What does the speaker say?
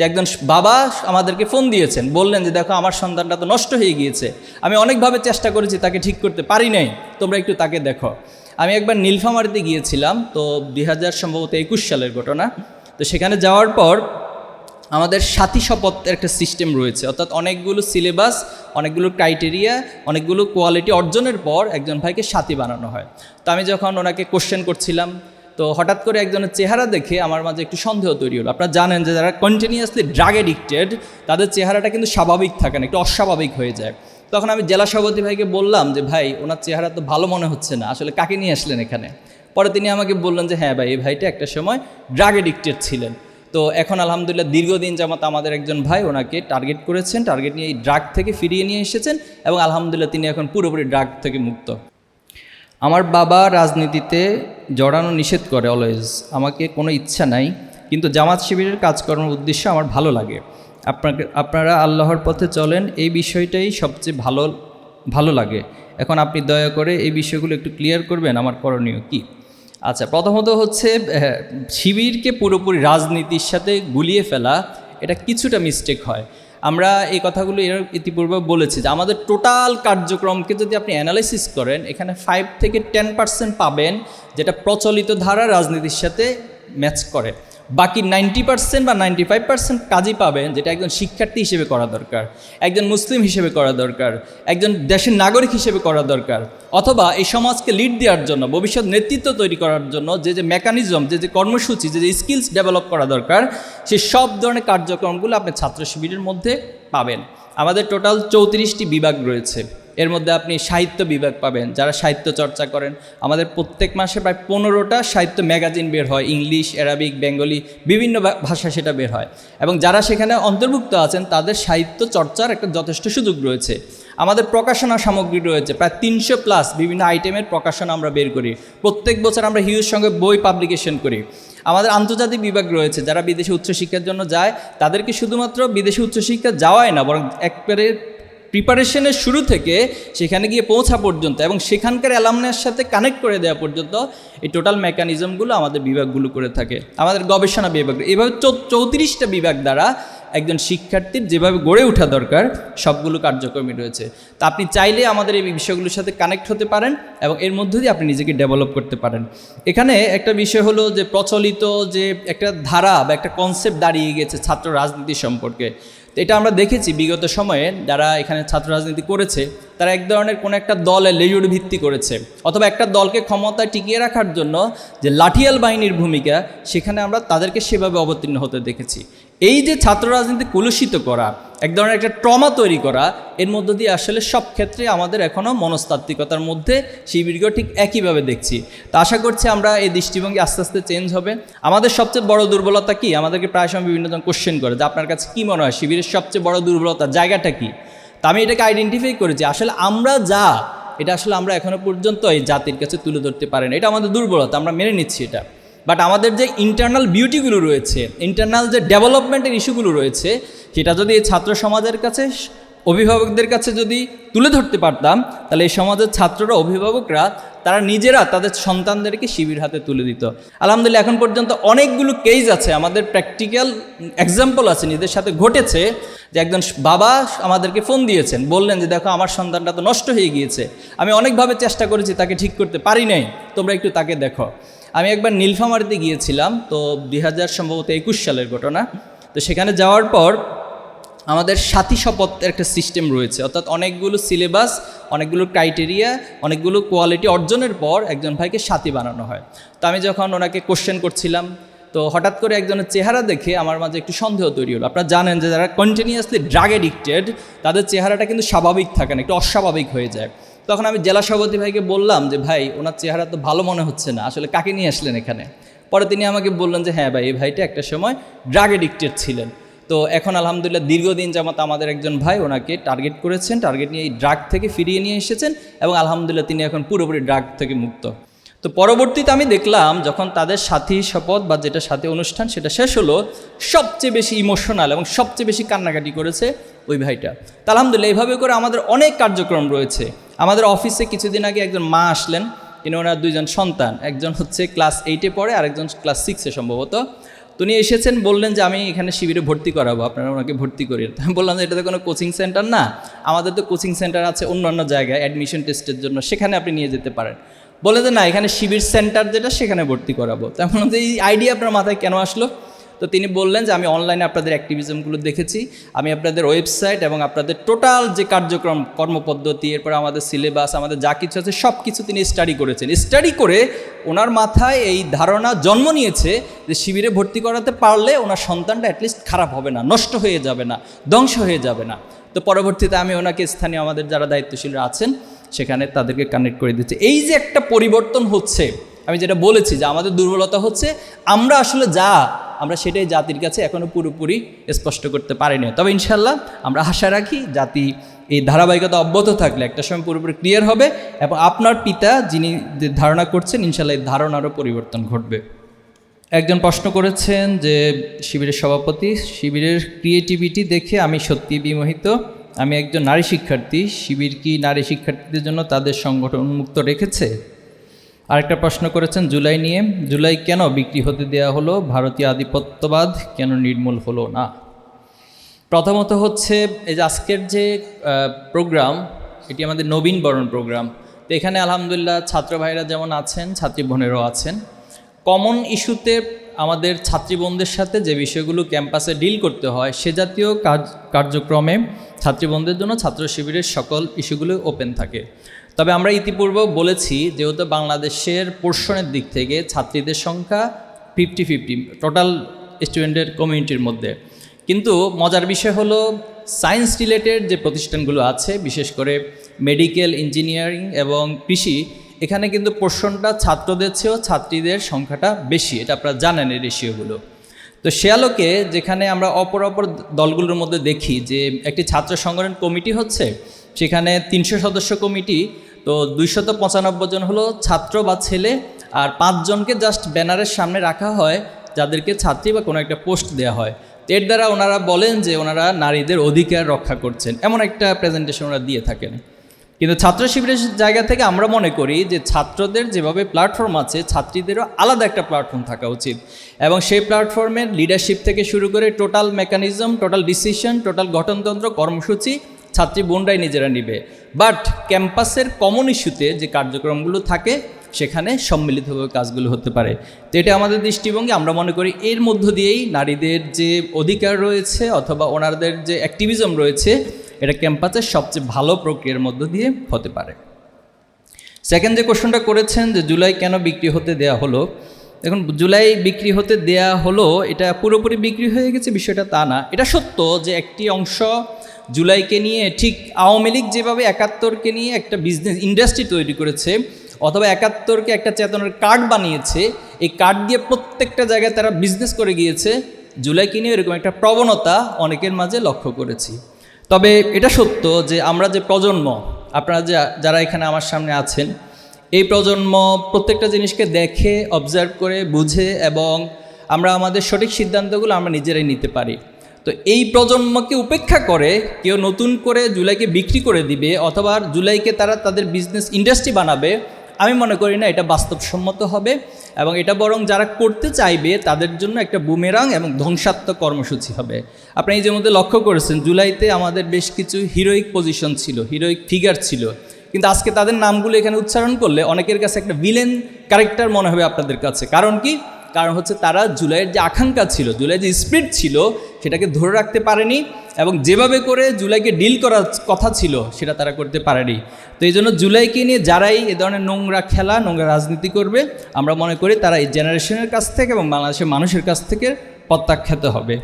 যে একজন বাবা আমাদেরকে ফোন দিয়েছেন, বললেন যে দেখো আমার সন্তানটা তো নষ্ট হয়ে গিয়েছে, আমি অনেকভাবে চেষ্টা করেছি তাকে ঠিক করতে পারি নাই, তোমরা একটু তাকে দেখো। আমি একবার নীলফামারিতে গিয়েছিলাম, তো দুই হাজার সম্ভবত একুশ সালের ঘটনা, তো সেখানে যাওয়ার পর আমাদের সাথী শপথের একটা সিস্টেম রয়েছে, অর্থাৎ অনেকগুলো সিলেবাস অনেকগুলো ক্রাইটেরিয়া অনেকগুলো কোয়ালিটি অর্জনের পর একজন ভাইকে সাথী বানানো হয়। তো আমি যখন ওনাকে কোশ্চেন করছিলাম তো হঠাৎ করে একজনের চেহারা দেখে আমার মাঝে একটু সন্দেহ তৈরি হলো। আপনারা জানেন যে যারা কন্টিনিউয়াসলি ড্রাগ এডিক্টেড তাদের চেহারাটা কিন্তু স্বাভাবিক থাকে না, একটু অস্বাভাবিক হয়ে যায়। তখন আমি জেলা সভাপতি ভাইকে বললাম যে, ভাই, ওনার চেহারা তো ভালো মনে হচ্ছে না, আসলে কাকে নিয়ে আসলেন এখানে? পরে তিনি আমাকে বললেন যে হ্যাঁ ভাই, এই ভাইটা একটা সময় ড্রাগ এডিক্টেড ছিলেন। তো এখন আলহামদুলিল্লাহ দীর্ঘদিন যামাত আমাদের একজন ভাই ওনাকে টার্গেট করেছেন টার্গেট নিয়ে এই ড্রাগ থেকে ফিরিয়ে নিয়ে এসেছেন এবং আলহামদুলিল্লাহ তিনি এখন পুরোপুরি ড্রাগ থেকে মুক্ত। আমার বাবা রাজনীতিতে জড়ানো নিষেধ করে অলওয়েজ আমাকে কোনো ইচ্ছা নাই, কিন্তু জামাত শিবিরের কাজকর্মের উদ্দেশ্য আমার ভালো লাগে। আপনাকে, আপনারা আল্লাহর পথে চলেন, এই বিষয়টাই সবচেয়ে ভালো ভালো লাগে। এখন আপনি দয়া করে এই বিষয়গুলো একটু ক্লিয়ার করবেন, আমার করণীয় কী? আচ্ছা প্রথমত হচ্ছে শিবিরকে পুরোপুরি রাজনীতির সাথে গুলিয়ে ফেলা, এটা কিছুটা মিস্টেক হয়। আমরা এই কথাগুলো এর ইতিপূর্বে বলেছি যে আমাদের টোটাল কার্যক্রমকে যদি আপনি অ্যানালাইসিস করেন, এখানে ফাইভ থেকে টেন পার্সেন্ট পাবেন, যেটা প্রচলিত ধারা রাজনীতির সাথে ম্যাচ করে। বাকি নাইনটি পার্সেন্ট বা নাইনটি ফাইভ পার্সেন্ট কাজই পাবেন যেটা একজন শিক্ষার্থী হিসেবে করা দরকার, একজন মুসলিম হিসেবে করা দরকার, একজন দেশের নাগরিক হিসেবে করা দরকার, অথবা এই সমাজকে লিড দেওয়ার জন্য, ভবিষ্যৎ নেতৃত্ব তৈরি করার জন্য যে যে মেকানিজম যে যে কর্মসূচি, যে যে স্কিলস ডেভেলপ করা দরকার সেই সব ধরনের কার্যক্রমগুলো আপনি ছাত্র শিবিরের মধ্যে পাবেন। আমাদের টোটাল চৌত্রিশটি বিভাগ রয়েছে। এর মধ্যে আপনি সাহিত্য বিভাগ পাবেন, যারা সাহিত্য চর্চা করেন। আমাদের প্রত্যেক মাসে প্রায় পনেরোটা সাহিত্য ম্যাগাজিন বের হয়, ইংলিশ, অ্যারাবিক, বেঙ্গলি, বিভিন্ন ভাষা সেটা বের হয়। এবং যারা সেখানে অন্তর্ভুক্ত আছেন, তাদের সাহিত্য চর্চার একটা যথেষ্ট সুযোগ রয়েছে। আমাদের প্রকাশনা সামগ্রী রয়েছে, প্রায় তিনশো প্লাস বিভিন্ন আইটেমের প্রকাশনা আমরা বের করি। প্রত্যেক বছর আমরা হিউজ সঙ্গে বই পাবলিকেশন করি। আমাদের আন্তর্জাতিক বিভাগ রয়েছে, যারা বিদেশে উচ্চশিক্ষার জন্য যায়, তাদেরকে শুধুমাত্র বিদেশে উচ্চশিক্ষা যাওয়াই না, বরং একবারে প্রিপারেশনের শুরু থেকে সেখানে গিয়ে পৌঁছা পর্যন্ত এবং সেখানকার অ্যালামনের সাথে কানেক্ট করে দেওয়া পর্যন্ত এই টোটাল মেকানিজমগুলো আমাদের বিভাগগুলো করে থাকে। আমাদের গবেষণা বিভাগ। এভাবে চৌত্রিশটা বিভাগ দ্বারা একজন শিক্ষার্থীর যেভাবে গড়ে ওঠা দরকার, সবগুলো কার্যক্রমই রয়েছে। তা আপনি চাইলে আমাদের এই বিষয়গুলোর সাথে কানেক্ট হতে পারেন এবং এর মধ্য দিয়ে আপনি নিজেকে ডেভেলপ করতে পারেন। এখানে একটা বিষয় হলো যে প্রচলিত যে একটা ধারা বা একটা কনসেপ্ট দাঁড়িয়ে গেছে ছাত্র রাজনীতি সম্পর্কে। এটা আমরা দেখেছি বিগত সময়ে যারা এখানে ছাত্র রাজনীতি করেছে, তারা এক ধরনের কোনো একটা দলে লেজুর ভিত্তি করেছে। অথবা একটা দলকে ক্ষমতায় টিকিয়ে রাখার জন্য যে লাঠিয়াল বাহিনীর ভূমিকা, সেখানে আমরা তাদেরকে সেভাবে অবতীর্ণ হতে দেখেছি। এই যে ছাত্র রাজনীতি কলুষিত করা এক ধরনের একটা ট্রমা তৈরি করা, এর মধ্য দিয়ে আসলে সব ক্ষেত্রে আমাদের এখনও মনস্তাত্ত্বিকতার মধ্যে শিবিরকেও ঠিক একইভাবে দেখছি। তা আশা করছি আমরা এই দৃষ্টিভঙ্গি আস্তে আস্তে চেঞ্জ হবে। আমাদের সবচেয়ে বড় দুর্বলতা কি? আমাদেরকে প্রায় সময় বিভিন্ন জন কোশ্চেন করে যে আপনার কাছে কী মনে হয়? শিবিরের সবচেয়ে বড় দুর্বলতা জায়গাটা কি? তা আমি এটাকে আইডেন্টিফাই করেছি আসলে আমরা যা, এটা আসলে আমরা এখনও পর্যন্ত এই জাতির কাছে তুলে ধরতে পারি না এটা আমাদের দুর্বলতা, আমরা মেনে নিচ্ছি এটা। বাট আমাদের যে ইন্টারনাল বিউটিগুলো রয়েছে ইন্টারনাল যে ডেভেলপমেন্টের ইস্যুগুলো রয়েছে, সেটা যদি এই ছাত্র সমাজের কাছে, অভিভাবকদের কাছে যদি তুলে ধরতে পারতাম, তাহলে এই সমাজের ছাত্ররা, অভিভাবকরা, তারা নিজেরা তাদের সন্তানদেরকে শিবির হাতে তুলে দিত। আলহামদুলিল্লাহ, এখন পর্যন্ত অনেকগুলো কেস আছে, আমাদের প্র্যাকটিক্যাল এক্সাম্পল আছে, নিজেদের সাথে ঘটেছে, যে একজন বাবা আমাদেরকে ফোন দিয়েছেন, বললেন যে, দেখো, আমার সন্তানটা তো নষ্ট হয়ে গিয়েছে, আমি অনেকভাবে চেষ্টা করেছি, তাকে ঠিক করতে পারি নাই, তোমরা একটু তাকে দেখো। আমি একবার নীলফামারিতে গিয়েছিলাম, তো দুই হাজার সম্ভবত একুশ সালের ঘটনা। তো সেখানে যাওয়ার পর আমাদের সাথী শপথের একটা সিস্টেম রয়েছে, অর্থাৎ অনেকগুলো সিলেবাস অনেকগুলো ক্রাইটেরিয়া অনেকগুলো কোয়ালিটি অর্জনের পর একজন ভাইকে সাথী বানানো হয়। তো আমি যখন ওনাকে কোশ্চেন করছিলাম, তো হঠাৎ করে একজনের চেহারা দেখে আমার মাঝে একটু সন্দেহ তৈরি হলো। আপনারা জানেন যে যারা কন্টিনিউয়াসলি ড্রাগ এডিক্টেড তাদের চেহারাটা কিন্তু স্বাভাবিক থাকে না, একটু অস্বাভাবিক হয়ে যায়। তখন আমি জেলা সভাপতি ভাইকে বললাম যে, ভাই, ওনার চেহারা তো ভালো মনে হচ্ছে না। আসলে কাকে নিয়ে আসলেন এখানে? পরে তিনি আমাকে বললেন যে হ্যাঁ ভাই, এই ভাইটা একটা সময় ড্রাগ এডিক্টেড ছিলেন। তো এখন আলহামদুলিল্লাহ দীর্ঘদিন যামাত আমাদের একজন ভাই ওনাকে টার্গেট করেছেন টার্গেট নিয়ে এই ড্রাগ থেকে ফিরিয়ে নিয়ে এসেছেন এবং আলহামদুলিল্লাহ তিনি এখন পুরোপুরি ড্রাগ থেকে মুক্ত। তো পরবর্তীতে আমি দেখলাম যখন তাদের সাথী শপথ বা যেটা সাথে অনুষ্ঠান সেটা শেষ হলো, সবচেয়ে বেশি ইমোশনাল এবং সবচেয়ে বেশি কান্নাকাটি করেছে ওই ভাইটা। তা আলহামদুলিল্লাহ এইভাবে করে আমাদের অনেক কার্যক্রম রয়েছে। আমাদের অফিসে কিছুদিন আগে একজন মা আসলেন। তিনি ওনার দুইজন সন্তান। একজন হচ্ছে ক্লাস এইটে পড়ে, আরেকজন ক্লাস সিক্সে সম্ভবত। তো উনি এসেছেন, বললেন যে আমি এখানে শিবিরে ভর্তি করাবো, আপনারা ওনাকে ভর্তি করিয়ে আমি বললাম যে, এটা তো কোনো কোচিং সেন্টার না। আমাদের তো কোচিং সেন্টার আছে অন্য অন্য জায়গায় অ্যাডমিশন টেস্টের জন্য। সেখানে আপনি নিয়ে যেতে পারেন। বলে যে, না, এখানে শিবির সেন্টার যেটা, সেখানে ভর্তি করাবো। তেমন যে, এই আইডিয়া আপনার মাথায় কেন আসলো? তো তিনি বললেন যে আমি অনলাইনে আপনাদের অ্যাক্টিভিজমগুলো দেখেছি। আমি আপনাদের ওয়েবসাইট এবং আপনাদের টোটাল যে কার্যক্রম, কর্মপদ্ধতি, এরপর আমাদের সিলেবাস আমাদের যা কিছু আছে সব কিছু তিনি স্টাডি করেছেন। স্টাডি করে ওনার মাথায় এই ধারণা জন্ম নিয়েছে যে শিবিরে ভর্তি করাতে পারলে ওনার সন্তানটা অ্যাটলিস্ট খারাপ হবে না, নষ্ট হয়ে যাবে না, ধ্বংস হয়ে যাবে না। তো পরবর্তীতে আমি ওনাকে স্থানীয় আমাদের যারা দায়িত্বশীলরা আছেন, সেখানে তাদেরকে কানেক্ট করে দিচ্ছি। এই যে একটা পরিবর্তন হচ্ছে, আমি যেটা বলেছি যে আমাদের দুর্বলতা হচ্ছে, আমরা আসলে যা আমরা সেটাই জাতির কাছে এখনও পুরোপুরি স্পষ্ট করতে পারিনি। তবে ইনশাল্লাহ আমরা আশা রাখি জাতি এই ধারাবাহিকতা অব্যাহত থাকলে একটা সময় পুরোপুরি ক্লিয়ার হবে এবং আপনার পিতা যিনি ধারণা করছেন ইনশাল্লাহ এই ধারণারও পরিবর্তন ঘটবে। একজন প্রশ্ন করেছেন যে শিবিরের সভাপতি, শিবিরের ক্রিয়েটিভিটি দেখে আমি সত্যি বিমোহিত। আমি একজন নারী শিক্ষার্থী। শিবির কি নারী শিক্ষার্থীদের জন্য তাদের সংগঠন উন্মুক্ত রেখেছে? আরেকটা প্রশ্ন করেছেন, জুলাই নিয়ে, জুলাই কেন বিক্রি হতে দেয়া হলো? ভারতীয় আধিপত্যবাদ কেন নির্মূল হলো না? প্রথমত হচ্ছে, এই যে আজকের যে প্রোগ্রাম, এটি আমাদের নবীন বরণ প্রোগ্রাম। তো এখানে আলহামদুলিল্লাহ ছাত্র ভাইরা যেমন আছেন, ছাত্রী বোনেরও আছেন। কমন ইস্যুতে আমাদের ছাত্রী বোনদের সাথে যে বিষয়গুলো ক্যাম্পাসে ডিল করতে হয়, সে জাতীয় কাজ, কার্যক্রমে ছাত্রী বোনদের জন্য ছাত্র শিবিরের সকল ইস্যুগুলো ওপেন থাকে। তবে আমরা ইতিপূর্বে বলেছি যেহেতু বাংলাদেশের পোর্শনের দিক থেকে ছাত্রীদের সংখ্যা ফিফটি ফিফটি টোটাল স্টুডেন্টের কমিউনিটির মধ্যে। কিন্তু মজার বিষয় হলো সায়েন্স রিলেটেড যে প্রতিষ্ঠানগুলো আছে, বিশেষ করে মেডিকেল ইঞ্জিনিয়ারিং এবং কৃষি, এখানে কিন্তু পোর্শনটা ছাত্রদের চেয়েও ছাত্রীদের সংখ্যাটা বেশি। এটা আপনারা জানেন এই রেশিওগুলো তো সে আলোকে যেখানে আমরা অপর অপর দলগুলোর মধ্যে দেখি যে একটি ছাত্র সংগঠন কমিটি হচ্ছে, সেখানে তিনশো সদস্য কমিটি তো দুইশত পঁচানব্বই জন হলো ছাত্র বা ছেলে, আর পাঁচজনকে জাস্ট ব্যানারের সামনে রাখা হয়, যাদেরকে ছাত্রী বা কোনো একটা পোস্ট দেওয়া হয়। এর দ্বারা ওনারা বলেন যে ওনারা নারীদের অধিকার রক্ষা করছেন, এমন একটা প্রেজেন্টেশন ওরা দিয়ে থাকেন। কিন্তু ছাত্র শিবিরের জায়গা থেকে আমরা মনে করি যে ছাত্রদের যেভাবে প্ল্যাটফর্ম আছে, ছাত্রীদেরও আলাদা একটা প্ল্যাটফর্ম থাকা উচিত। এবং সেই প্ল্যাটফর্মের লিডারশিপ থেকে শুরু করে total mechanism total decision total গঠনতন্ত্র, কর্মসূচি ছাত্রী বোনরাই নিজেরা নিবে। বাট ক্যাম্পাসের কমন ইস্যুতে যে কার্যক্রমগুলো থাকে, সেখানে সম্মিলিতভাবে কাজগুলো হতে পারে। তো এটা আমাদের দৃষ্টিভঙ্গি। আমরা মনে করি এর মধ্য দিয়েই নারীদের যে অধিকার রয়েছে অথবা ওনাদের যে অ্যাক্টিভিজম রয়েছে, এটা ক্যাম্পাসের সবচেয়ে ভালো প্রক্রিয়ার মধ্য দিয়ে হতে পারে। সেকেন্ড যে কোশ্চেনটা করেছেন যে জুলাই কেন বিক্রি হতে দেয়া হলো? দেখুন, জুলাই বিক্রি হতে দেয়া হলো, এটা পুরোপুরি বিক্রি হয়ে গেছে, বিষয়টা তা না। এটা সত্য যে একটি অংশ জুলাইকে নিয়ে ঠিক আওয়ামী লীগ যেভাবে একাত্তরকে নিয়ে একটা বিজনেস ইন্ডাস্ট্রি তৈরি করেছে, অথবা একাত্তরকে একটা চেতনার কার্ড বানিয়েছে, এই কার্ড দিয়ে প্রত্যেকটা জায়গায় তারা বিজনেস করে গিয়েছে, জুলাইকে নিয়ে এরকম একটা প্রবণতা অনেকের মাঝে লক্ষ্য করেছি। তবে এটা সত্য যে আমরা যে প্রজন্ম, আপনারা যা, যারা এখানে আমার সামনে আছেন, এই প্রজন্ম প্রত্যেকটা জিনিসকে দেখে অবজার্ভ করে, বুঝে, এবং আমরা আমাদের সঠিক সিদ্ধান্তগুলো আমরা নিজেরাই নিতে পারি। তো এই প্রজন্মকে উপেক্ষা করে কেউ নতুন করে জুলাইকে বিক্রি করে দিবে অথবা জুলাইকে তারা তাদের বিজনেস ইন্ডাস্ট্রি বানাবে, আমি মনে করি না এটা বাস্তবসম্মত হবে এবং এটা বরং যারা করতে চাইবে তাদের জন্য একটা বুমেরাং এবং ধ্বংসাত্মক কর্মসূচি হবে। আপনি এই যে মধ্যে লক্ষ্য করেছেন, জুলাইতে আমাদের বেশ কিছু হিরোইক পজিশন ছিল হিরোইক ফিগার ছিল। কিন্তু আজকে তাদের নামগুলো এখানে উচ্চারণ করলে অনেকের কাছে একটা ভিলেন ক্যারেক্টার মনে হবে আপনাদের কাছে। কারণ কি? কারণ হচ্ছে তারা জুলাইয়ের যে আকাঙ্ক্ষা ছিল, জুলাইয়ের যে স্পিরিট ছিল সেটাকে ধরে রাখতে পারেনি এবং যেভাবে করে জুলাইকে ডিল করার কথা ছিল, সেটা তারা করতে পারেনি। তো এই জন্য জুলাইকে নিয়ে যারাই এ ধরনের নোংরা খেলা, নোংরা রাজনীতি করবে, আমরা মনে করি তারা এই জেনারেশনের কাছ থেকে এবং বাংলাদেশের মানুষের কাছ থেকে প্রত্যাখ্যাত হবে।